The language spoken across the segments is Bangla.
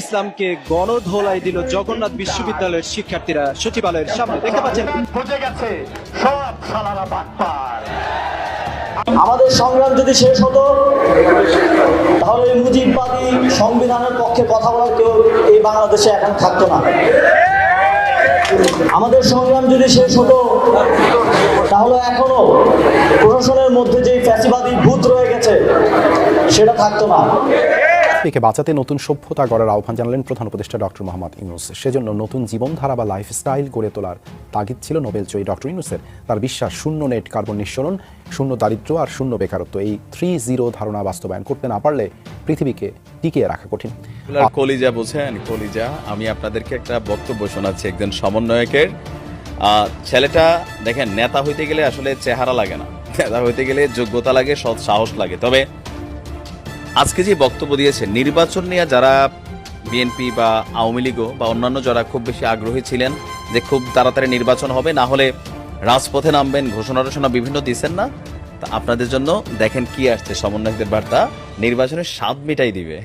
ইসলামকে গণধোলাই দিল জগন্নাথ বিশ্ববিদ্যালয়ের শিক্ষার্থীরা। সচিবালয়ের সামনে দেখতে পাচ্ছেন। বুঝে গেছে সব সালারা বাটপার। আমাদের সংগ্রাম যদি শেষ হতো তাহলে এই মুজিববাদী সংবিধানের পক্ষে কথা বলার কেউ এই বাংলাদেশে এখন থাকতো না। আমাদের সংগ্রাম যদি শেষ হতো তাহলে এখনও প্রশাসনের মধ্যে যে ফ্যাসিবাদী ভূত রয়ে গেছে সেটা থাকতো না। একে বাঁচাতে নতুন সভ্যতা গড়ার আহ্বান জানালেন প্রধান উপদেষ্টা ডক্টর মোহাম্মদ ইউনুস। সেজন্য নতুন জীবনধারা বা লাইফস্টাইল গড়ে তোলার তাগিদ ছিল নোবেল জয়ী ডক্টর ইউনুসের। তার বিশ্বাস, শূন্য নেট কার্বন নিঃসরণ, শূন্য দারিদ্র্য আর শূন্য বেকারত্ব এই থ্রি জিরো ধারণা বাস্তবায়ন করতে না পারলে পৃথিবীকে টিকিয়ে রাখা কঠিন। কলিজা বোঝেন, কলিজা, আমি আপনাদেরকে একটা বক্তব্য শোনাচ্ছি একজন সমন্বয়কের। ছেলেটা দেখেন, নেতা হইতে গেলে আসলে চেহারা লাগে না। নেতা হইতে গেলে যোগ্যতা লাগে, সৎ সাহস লাগে। তবে আজকে যে বক্তব্য দিয়েছে নির্বাচন নিয়ে যারা বিএনপি বা আওয়ামী লীগও বা অন্যান্য যারা খুব বেশি আগ্রহী ছিলেন যে খুব তাড়াতাড়ি নির্বাচন হবে, না হলে রাজপথে নামবেন, ঘোষণা টোষণা বিভিন্ন দিচ্ছেন না, তা আপনাদের জন্য দেখেন কি আসছে সমন্বয়কদের বার্তা। নির্বাচনের স্বাদ মিটাই দিবে।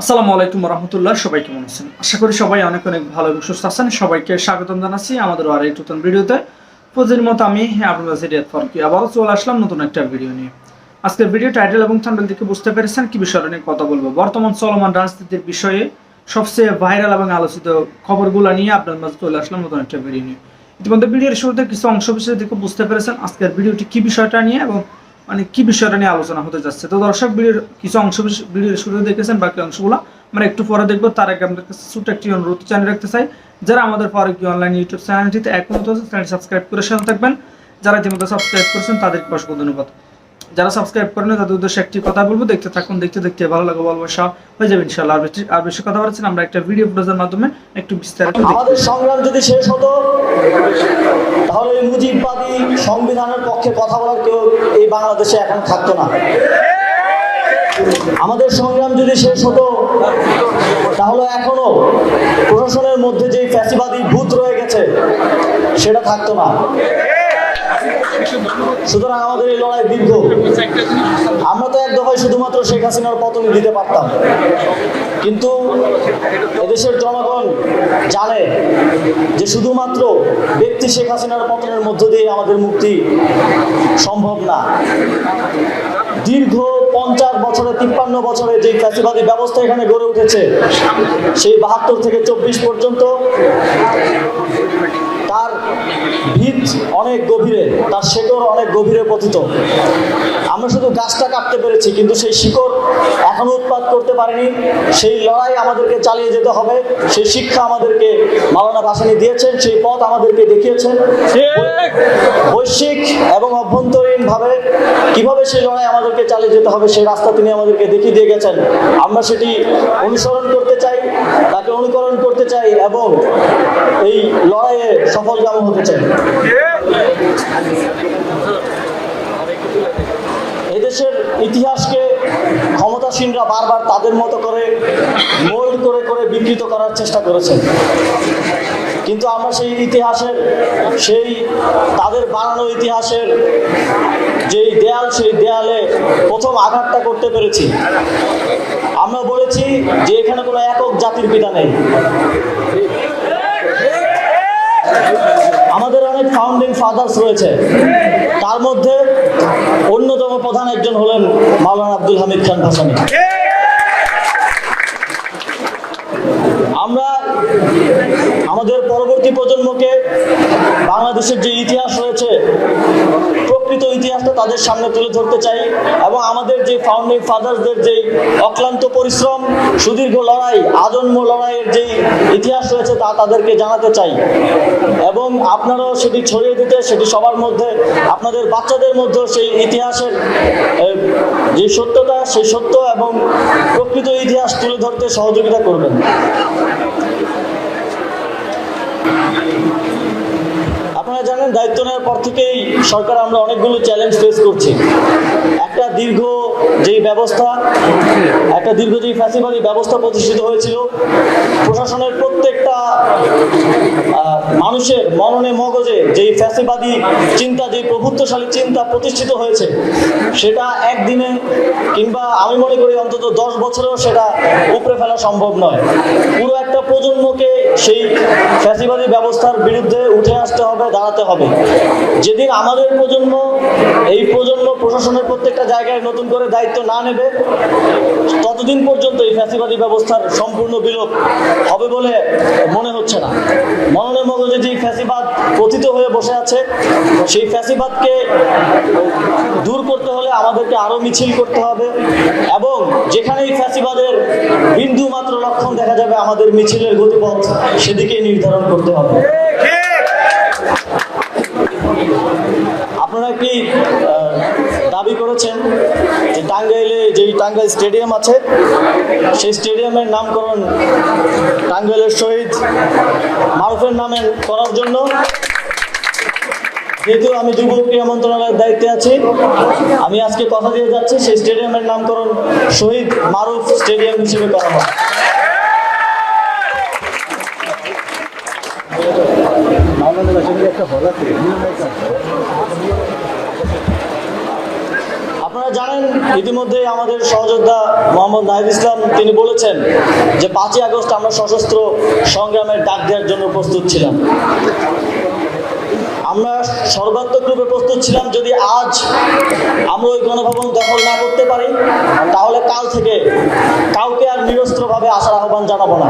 আসসালামু আলাইকুম রহমতুল্লাহ, সবাই কেমন আছেন? আশা করি সবাই অনেক অনেক ভালো এবং সুস্থ আছেন। সবাইকে স্বাগতম জানাচ্ছি আমাদের আর এক নতুন ভিডিওতে। প্রতিদিন মতো আমি ফারুকি আবারও চলে আসলাম নতুন একটা ভিডিও নিয়ে। আজকের ভিডিও টাইটেল এবং থাম্বনেল দেখে বুঝতে পেরেছেন কি বিষয় নিয়ে কথা বলব। বর্তমান চলমান রাজনীতির বিষয়ে সবচেয়ে ভাইরাল এবং আলোচিত খবরগুলো নিয়ে আপনার মাঝে চলে আসলাম নতুন একটা ভিডিও নিয়ে। ইতিমধ্যে ভিডিওর শুরুতে কিছু অংশ বিষয় দেখে বুঝতে পেরেছেন আজকের ভিডিওটি কি বিষয়টা নিয়ে এবং মানে কি বিষয়টা নিয়ে আলোচনা হতে যাচ্ছে। তো দর্শক ভিডিওর কিছু অংশ ভিডিওর শুরুতে দেখেছেন, বাকি অংশগুলো আমরা একটু পরে দেখব। তার আগে আপনাদের কাছে ছোট্ট একটি অনুরোধ জানিয়ে রাখতে চাই, যারা আমাদের পরে ফারুকি অনলাইন ইউটিউব চ্যানেলটিতে এখন চ্যানেল সাবস্ক্রাইব করে সাথে থাকবেন। যারা ইতিমধ্যে সাবস্ক্রাইব করেছেন, তাদেরকে অসংখ্য ধন্যবাদ। যারা সাবস্ক্রাইব করেন তাদের উদ্দেশ্যে একটি কথা বলব দেখতে থাকুন দেখতে দেখতে ভালো লাগে ভালোবাসা হয়ে যাবে ইনশাল্লাহ আর বেশি আর বেশি কথা বলছেন আমরা একটা ভিডিও ফুটেজের মাধ্যমে একটু বিস্তারিত। আমাদের সংগ্রাম যদি শেষ হতো তাহলে এই মুজিববাদী সংবিধানের পক্ষে কথা বলার কেউ এই বাংলাদেশে এখন থাকতো না। আমাদের সংগ্রাম যদি শেষ হতো তাহলে এখনও প্রশাসনের মধ্যে যে ফ্যাসিবাদী ভূত রয়ে গেছে সেটা থাকতো না। সুতরাং আমাদের এই লড়াই দীর্ঘ। আমরা তো এক দফায় শুধুমাত্র শেখ হাসিনার পতন দিতে পারতাম। কিন্তু এদেশের জনগণ জানে যে শুধুমাত্র ব্যক্তি শেখ হাসিনার পতনের মধ্য দিয়ে আমাদের মুক্তি সম্ভব না। দীর্ঘ পঞ্চাশ বছরে, তিপ্পান্ন বছরে যে ফ্যাসিবাদী ব্যবস্থা এখানে গড়ে উঠেছে, সেই বাহাত্তর থেকে চব্বিশ পর্যন্ত অনেক গভীরে, তার শেকড় অনেক গভীরে পতিত। আমরা শুধু গাছটা কাটতে পেরেছি, কিন্তু সেই শিকড় এখনও উৎপাদ করতে পারিনি। সেই লড়াই আমাদেরকে চালিয়ে যেতে হবে, সেই শিক্ষা আমাদেরকে মাওলানা ভাসানি দিয়েছেন, সেই পথ আমাদেরকে দেখিয়েছেন। বৈশ্বিক এবং অভ্যন্তরীণভাবে কীভাবে সেই লড়াই আমাদেরকে চালিয়ে যেতে হবে, সেই রাস্তা তিনি আমাদেরকে দেখিয়ে দিয়ে গেছেন। আমরা সেটি অনুসরণ করতে চাই, তাকে অনুকরণ করতে চাই এবং এই লড়াইয়ে সফলকাম হতে চাই। এদেশের ইতিহাসকে ক্ষমতাসীনরা বারবার তাদের মতো করে মোল্ড করে করে বিকৃত করার চেষ্টা করেছেন। কিন্তু আমরা সেই ইতিহাসের, সেই তাদের বানানো ইতিহাসের যেই দেয়াল, সেই দেয়ালে প্রথম আঘাতটা করতে পেরেছি। আমরা বলেছি যে এখানে কোনো একক জাতির পিতা নেই। আমাদের অনেক ফাউন্ডিং ফাদার্স রয়েছে। তার মধ্যে অন্যতম প্রধান একজন হলেন মাওলানা আব্দুল হামিদ খান ভাসানি। আমরা আমাদের পরবর্তী প্রজন্মকে বাংলাদেশের যে ইতিহাস রয়েছে, প্রকৃত ইতিহাসটা তাদের সামনে তুলে ধরতে চাই এবং আমাদের যে ফাউন্ডিং ফাদার্সদের যে অক্লান্ত পরিশ্রম, সুদীর্ঘ লড়াই, আজন্ম লড়াইয়ের যে ইতিহাস রয়েছে তা তাদেরকে জানাতে চাই। এবং আপনারাও সেটি ছড়িয়ে দিতে, সেটি সবার মধ্যে, আপনাদের বাচ্চাদের মধ্যেও সেই ইতিহাসের যে সত্যতা, সেই সত্য এবং প্রকৃত ইতিহাস তুলে ধরতে সহযোগিতা করবেন। আপনারা জানেন দায়িত্ব নেওয়ার পর থেকেই সরকার আমরা অনেকগুলো চ্যালেঞ্জ ফেস করছি। একটা দীর্ঘ যেই ব্যবস্থা, একটা দীর্ঘ যেই ফ্যাসিবাদী ব্যবস্থা প্রতিষ্ঠিত হয়েছিল, প্রশাসনের প্রত্যেকটা মানুষের মননে মগজে যেই ফ্যাসিবাদী চিন্তা, যেই প্রভুত্বশালী চিন্তা প্রতিষ্ঠিত হয়েছে, সেটা একদিনে কিংবা আমি মনে করি অন্তত দশ বছরেও সেটা উপড়ে ফেলা সম্ভব নয়। পুরো একটা প্রজন্মকে সেই ফ্যাসিবাদী ব্যবস্থার বিরুদ্ধে উঠে আসতে হবে, দাঁড়াতে হবে। যেদিন আমাদের প্রজন্ম, এই প্রজন্ম প্রশাসনের প্রত্যেকটা জায়গায় নতুন করে দায়িত্ব না নেবে, ততদিন পর্যন্ত এই ফ্যাসিবাদী ব্যবস্থার সম্পূর্ণ বিলোপ হবে বলে মনে হচ্ছে না। মননে মগজে যে ফ্যাসিবাদ পতিত হয়ে বসে আছে, সেই ফ্যাসিবাদকে দূর করতে হলে আমাদেরকে আরও মিছিল করতে হবে এবং যেখানেই ফ্যাসিবাদের বিন্দু মাত্র লক্ষণ দেখা যাবে, আমাদের মিছিলের গতিপথ সেদিকেই নির্ধারণ করতে হবে। আপনারা কি দাবি করেছেন যে টাঙ্গাইলে, যেই টাঙ্গাইল স্টেডিয়াম আছে, সেই স্টেডিয়ামের নামকরণ টাঙ্গাইলের শহীদ মারুফের নামে করার জন্য। যেহেতু আমি যুব ক্রীড়া মন্ত্রণালয়ের দায়িত্বে আছি, আমি আজকে কথা দিয়ে যাচ্ছি, সেই স্টেডিয়ামের নামকরণ শহীদ মারুফ স্টেডিয়াম হিসেবে করা হবে। আপনারা জানেন, ইতিমধ্যে আমাদের সহযোদ্ধা মোহাম্মদ নাহিদ ইসলাম তিনি বলেছেন যে পাঁচই আগস্ট আমরা সশস্ত্র সংগ্রামের ডাক দেওয়ার জন্য প্রস্তুত ছিলাম। আমরা সর্বাত্মক রূপে প্রস্তুত ছিলাম যদি আজ আমরা ওই গণভবন দখল না করতে পারি, তাহলে কাল থেকে কাউকে আর নিরস্ত্রভাবে আসার আহ্বান জানাব না।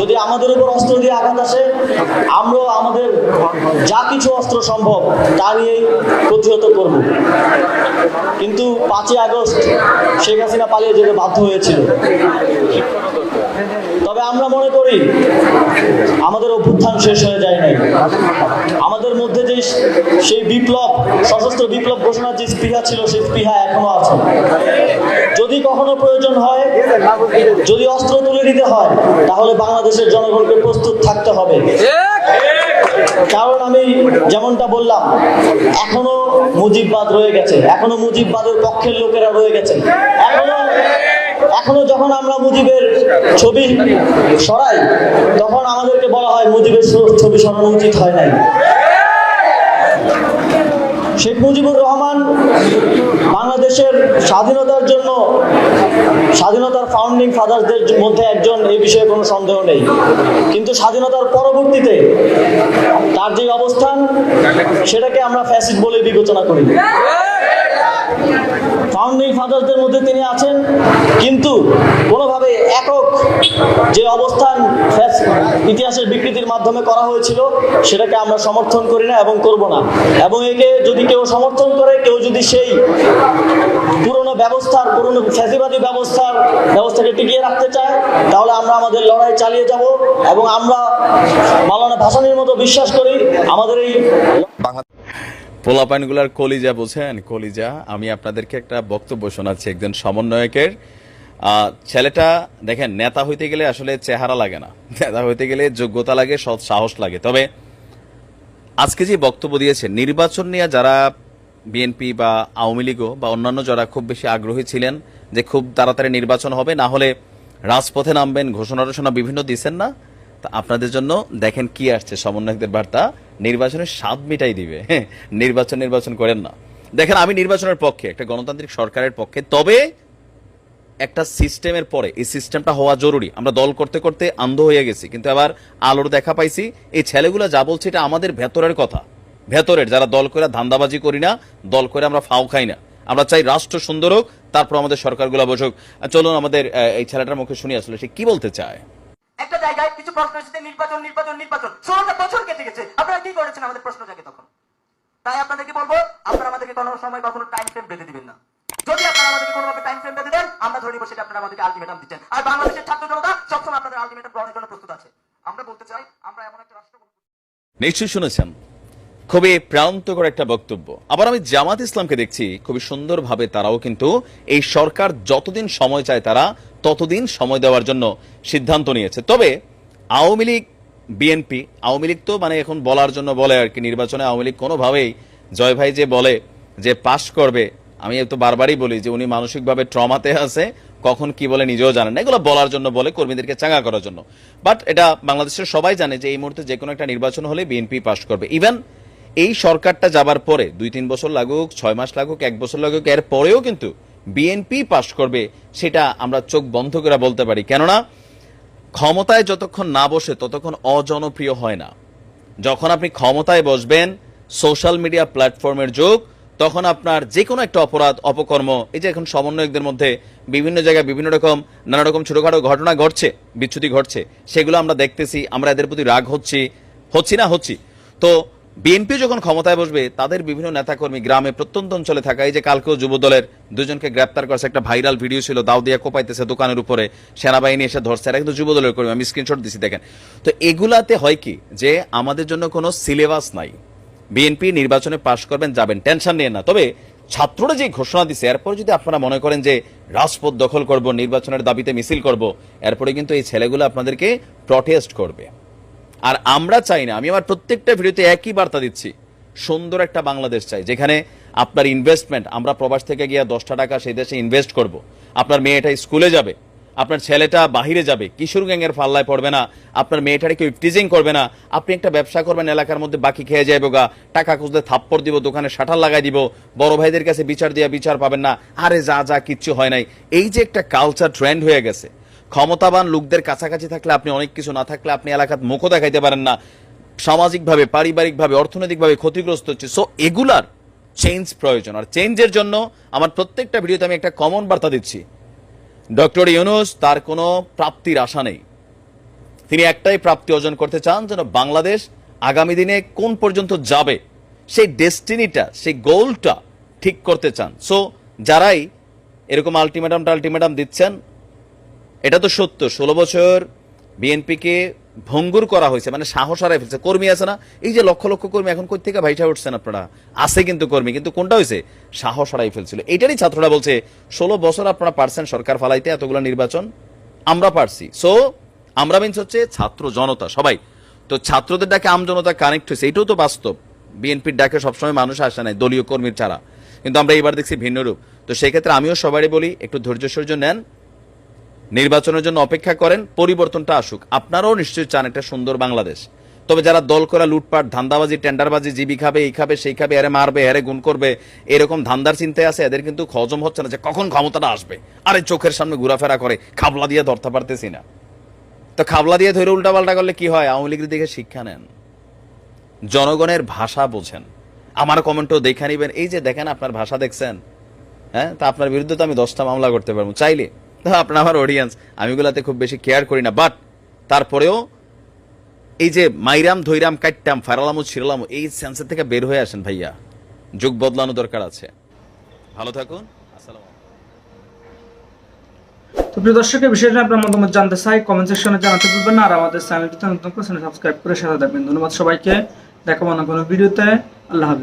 যদি আমাদের উপর অস্ত্র দিয়ে আঘাত আসে, আমরাও আমাদের যা কিছু অস্ত্র সম্ভব, তা নিয়েই প্রতিহত করব। কিন্তু পাঁচই আগস্ট শেখ হাসিনা পালিয়ে যেতে বাধ্য হয়েছিল। তবে আমরা মনে করি আমাদের অভ্যুত্থান শেষ হয়ে যায় নাই। আমাদের মধ্যে যে সেই বিপ্লব, সশস্ত্র বিপ্লব ঘোষণার যে স্পৃহা ছিল, সেই স্পৃহা এখনও আছে। যদি কখনো প্রয়োজন হয়, যদি অস্ত্র তুলে দিতে হয়, তাহলে বাংলাদেশের জনগণকে প্রস্তুত থাকতে হবে। কারণ আমি যেমনটা বললাম, এখনও মুজিববাদ রয়ে গেছে। এখনও মুজিববাদের পক্ষের লোকেরা রয়ে গেছে। এখনও এখনও যখন আমরা মুজিবের ছবি সরাই, তখন আমাদেরকে বলা হয় মুজিবের ছবি সরানো উচিত হয় নাই। শেখ মুজিবুর রহমান বাংলাদেশের স্বাধীনতার জন্য, স্বাধীনতার ফাউন্ডিং ফাদারদের মধ্যে একজন এই বিষয়ে কোনো সন্দেহ নেই। কিন্তু স্বাধীনতার পরবর্তীতে তার যে অবস্থান, সেটাকে আমরা ফ্যাসিড বলে বিবেচনা করি। ফাউন্ডিং ফাদারদের মধ্যে তিনি আছেন, কিন্তু কোনোভাবে একক যে অবস্থান ইতিহাসের বিকৃতির মাধ্যমে করা হয়েছিল, সেটাকে আমরা সমর্থন করি না এবং করব না। এবং একে যদি কেউ সমর্থন করে, কেউ যদি সেই পুরনো ব্যবস্থার, পুরনো ফ্যাসিবাদী ব্যবস্থার ব্যবস্থাকে টিকিয়ে রাখতে চায়, তাহলে আমরা আমাদের লড়াই চালিয়ে যাব এবং আমরা মালানা ভাসানির মতো বিশ্বাস করি, আমাদের এই পোলাপাইনগুলার কলিজা বোঝেন? কলিজা, আমি আপনাদেরকে একটা বক্তব্য শোনাচ্ছি একজন সমন্বয়কের। ছেলেটা, দেখেন, নেতা হইতে গেলে আসলে চেহারা লাগে না। নেতা হইতে গেলে যোগ্যতা লাগে, সৎ সাহস লাগে। তবে আজকে যে বক্তব্য দিয়েছে নির্বাচন নিয়ে যারা বিএনপি বা আওয়ামী লীগও বা অন্যান্য যারা খুব বেশি আগ্রহী ছিলেন যে খুব তাড়াতাড়ি নির্বাচন হবে, না হলে রাজপথে নামবেন ঘোষণা টোষণা বিভিন্ন দিচ্ছেন না, তা আপনাদের জন্য দেখেন কি আসছে সমন্বয়কদের বার্তা। নির্বাচনের স্বাদ মিটাই দিবে। হ্যাঁ, নির্বাচন নির্বাচন করেন না। দেখেন আমি নির্বাচনের পক্ষে একটা গণতান্ত্রিক সরকারের পক্ষে তবে একটা সিস্টেমের পরে এই সিস্টেমটা হওয়া জরুরি। আমরা দল করতে করতে আন্ধ হয়ে গেছি কিন্তু আবার আলোর দেখা পাইছি এই ছেলেগুলো যা বলছে এটা আমাদের ভেতরের কথা। ভেতরের যারা দল করে ধান্দাবাজি করি না দল করে আমরা ফাও খাই না। আমরা চাই রাষ্ট্র সুন্দর হোক তারপর আমাদের সরকারগুলো বসুক। চলুন আমাদের এই ছেলেটার মুখে শুনি আসলে সে কি বলতে চায়। একটা জায়গায় কিছু প্রশ্ন এসেছে, নির্বাচন নির্বাচন নির্বাচন। ষোলোটা বছর কেটে গেছে। আপনারা কি করেছেন আমাদের প্রশ্ন জাগে তখন? তাই আপনাদেরকে বলব, আপনারা আমাদেরকে কোনো সময় বা কোনো টাইম ফ্রেম বেঁধে দিবেন না। যদি আপনারা আমাদেরকে কোনোভাবে টাইম ফ্রেম বেঁধে দেন, আমরা ধরে নিব সেটা আপনারা আমাদেরকে আলটিমেটাম দিচ্ছেন। আর বাংলাদেশের ছাত্র জনতা সবসময় আপনাদের আলটিমেটাম গ্রহণের জন্য প্রস্তুত আছে। আমরা বলতে চাই, আমরা এমন একটা রাষ্ট্র নিশ্চয়ই শুনেছেন। খুবই প্রান্তকর একটা বক্তব্য। আবার আমি জামাত ইসলামকে দেখছি, খুবই সুন্দরভাবে তারাও কিন্তু এই সরকার যতদিন সময় চায় তারা ততদিন সময় দেওয়ার জন্য সিদ্ধান্ত নিয়েছে। তবে আওয়ামী লীগ, বিএনপি, আওয়ামী লীগ তো মানে এখন বলার জন্য বলে আর কি, নির্বাচনে আওয়ামী লীগ কোনোভাবেই জয় ভাই যে বলে যে পাশ করবে, আমি তো বারবারই বলি যে উনি মানসিকভাবে ট্রমাতে আছে, কখন কি বলে নিজেও জানেন না। এগুলো বলার জন্য বলে কর্মীদেরকে চাঙ্গা করার জন্য। বাট এটা বাংলাদেশের সবাই জানে যে এই মুহূর্তে যে কোনো একটা নির্বাচন হলে বিএনপি পাশ করবে। ইভেন এই সরকারটা যাবার পরে দুই তিন বছর লাগুক, ছয় মাস লাগুক, এক বছর লাগুক, এর পরেও কিন্তু বিএনপি পাশ করবে সেটা আমরা চোখ বন্ধ করে বলতে পারি। কেননা ক্ষমতায় যতক্ষণ না বসে ততক্ষণ অজনপ্রিয় হয় না। যখন আপনি ক্ষমতায় বসবেন সোশ্যাল মিডিয়া প্ল্যাটফর্মের যুগ, তখন আপনার যে কোনো একটা অপরাধ, অপকর্ম, এই যে এখন সমন্বয়কদের মধ্যে বিভিন্ন জায়গায় বিভিন্ন রকম, নানা রকম ছোটখাটো ঘটনা ঘটছে বিচ্ছুতি ঘটছে, সেগুলো আমরা দেখতেছি, আমরা এদের প্রতি রাগ হচ্ছি হচ্ছি না হচ্ছি। তো বিএনপি যখন ক্ষমতায় বসবে, তাদের বিভিন্ন নেতাকর্মী গ্রামে প্রত্যন্ত অঞ্চলে থাকা এই যে কালকেও যুবদলের দুজনকে গ্রেপ্তার করেছে একটা ভাইরাল ভিডিও ছিল, দাও দিয়া কোপাইতেছে দোকানের উপরে, সেনাবাহিনী এসে ধরছে, এরা কিন্তু যুবদলের কর্মী, আমি স্ক্রিনশট দিছি, দেখেন। তো এগুলাতে হয় কি, যে আমাদের জন্য কোনো সিলেবাস নাই, বিএনপি নির্বাচনে পাশ করবেন, যাবেন টেনশন নিয়ে না। তবে ছাত্ররা যে ঘোষণা দিছে, এরপর যদি আপনারা মনে করেন যে রাজপথ দখল করব, নির্বাচনের দাবিতে মিছিল করব, এরপরে কিন্তু এই ছেলেগুলো আপনাদেরকে প্রটেস্ট করবে। আর আমরা চাই না, আমি আমার প্রত্যেকটা ভিডিওতে একই বার্তা দিচ্ছি, সুন্দর একটা বাংলাদেশ চাই, যেখানে আপনার ইনভেস্টমেন্ট আমরা প্রবাস থেকে গিয়ে দশটা টাকা সেই দেশে ইনভেস্ট করব। আপনার মেয়েটা স্কুলে যাবে, আপনার ছেলেটা বাহিরে যাবে, কিশোর গ্যাংয়ের পাল্লায় পড়বে না, আপনার মেয়েটারে কেউ টিজিং করবে না, আপনি একটা ব্যবসা করবেন, এলাকার মধ্যে বাকি খেয়ে যাইব গা, টাকা খুঁজতে থাপ্পড় দিব, দোকানে শাটার লাগাই দিব, বড় ভাইদের কাছে বিচার দিয়া বিচার পাবেন না, আরে যা যা, কিচ্ছু হয় নাই। এই যে একটা কালচার ট্রেন্ড হয়ে গেছে ক্ষমতাবান লোকদের কাছাকাছি থাকলে, আপনি অনেক কিছু না থাকলে আপনি এলাকার মুখও দেখাইতে পারেন না। সামাজিকভাবে, পারিবারিকভাবে, অর্থনৈতিকভাবে ক্ষতিগ্রস্ত হচ্ছে। সো এগুলার চেঞ্জ প্রয়োজন। আর চেঞ্জের জন্য আমার প্রত্যেকটা ভিডিওতে আমি একটা কমন বার্তা দিচ্ছি। ডক্টর ইউনুস, তার কোনো প্রাপ্তির আশা নেই। তিনি একটাই প্রাপ্তি অর্জন করতে চান, যেন বাংলাদেশ আগামী দিনে কোন পর্যন্ত যাবে, সেই ডেস্টিনিটা, সেই গোলটা ঠিক করতে চান। সো যারাই এরকম আলটিমেটাম আলটিমেটাম দিচ্ছেন এটা তো সত্য, ষোলো বছর বিএনপিকে ভঙ্গুর করা হয়েছে মানে সাহস হারাই ফেলছে। কর্মী আছে না? এই যে লক্ষ লক্ষ কর্মী এখন কই থেকে ভাইটা উঠছেন আপনারা? আছে কিন্তু কর্মী, কিন্তু কোনটা হয়েছে? সাহস হারাই ফেলছিল। এটারই ছাত্ররা বলছে, ষোলো বছর আপনারা পারছেন সরকার ফালাইতে এতগুলো নির্বাচন? আমরা পারছি। সো আমরা মিনস হচ্ছে ছাত্র জনতা, সবাই। তো ছাত্রদের ডাকে আম জনতা কানেক্ট হয়েছে। এটাও তো বাস্তব। বিএনপির ডাকে সবসময় মানুষ আসে নাই, দলীয় কর্মীর ছাড়া। কিন্তু আমরা এবার দেখছি ভিন্ন রূপ। তো সেক্ষেত্রে আমিও সবারই বলি, একটু ধৈর্য সহ্য নেন। নির্বাচনের জন্য অপেক্ষা করেন, পরিবর্তনটা আসুক। আপনারাও নিশ্চয়ই চান একটা সুন্দর বাংলাদেশ। তবে যারা দল করা লুটপাট, ধান্দাবাজি, টেন্ডারবাজি, জিবি খাবে, এই খাবে, সেই খাবে, এরে মারবে, এরে গুণ করবে, এরকম ধান্দার চিন্তায় আছে, এদের কিন্তু হজম হচ্ছে না যে কখন ক্ষমতাটা আসবে। আরে চোখের সামনে ঘোরাফেরা করে, খাবলা দিয়ে ধরতে পারতেছি না। তো খাবলা দিয়ে ধরে উল্টাপাল্টা করলে কি হয়? আওয়ামী লীগের দিকে শিক্ষা নেন। জনগণের ভাষা বোঝেন। আমার কমেন্টও দেখে নিবেন। এই যে দেখেন আপনার ভাষা দেখছেন হ্যাঁ? তা আপনার বিরুদ্ধে তো আমি দশটা মামলা করতে পারব। চাইলে আপনার আমার অডিয়েন্স আমি এগুলাতে খুব বেশি কেয়ার করি না। বাট তারপরেও এই যে মাইরাম, ধৈরাম কাটতাম ফারালামু ছিড়লাম এই সেন্সের থেকে বের হয়ে আসেন ভাইয়া। যুগ বদলানো দরকার আছে। ভালো থাকুন। তো প্রিয় দর্শকের বিষয়টা আপনার মতামত জানতে চাই কমেন্ট সেকশনে জানাতে ভুলবেন না। আর আমাদের চ্যানেলটিতে নতুন করে সাবস্ক্রাইব করে সাথে থাকবেন। ধন্যবাদ সবাইকে। দেখাবো না কোনো ভিডিওতে আল্লাহ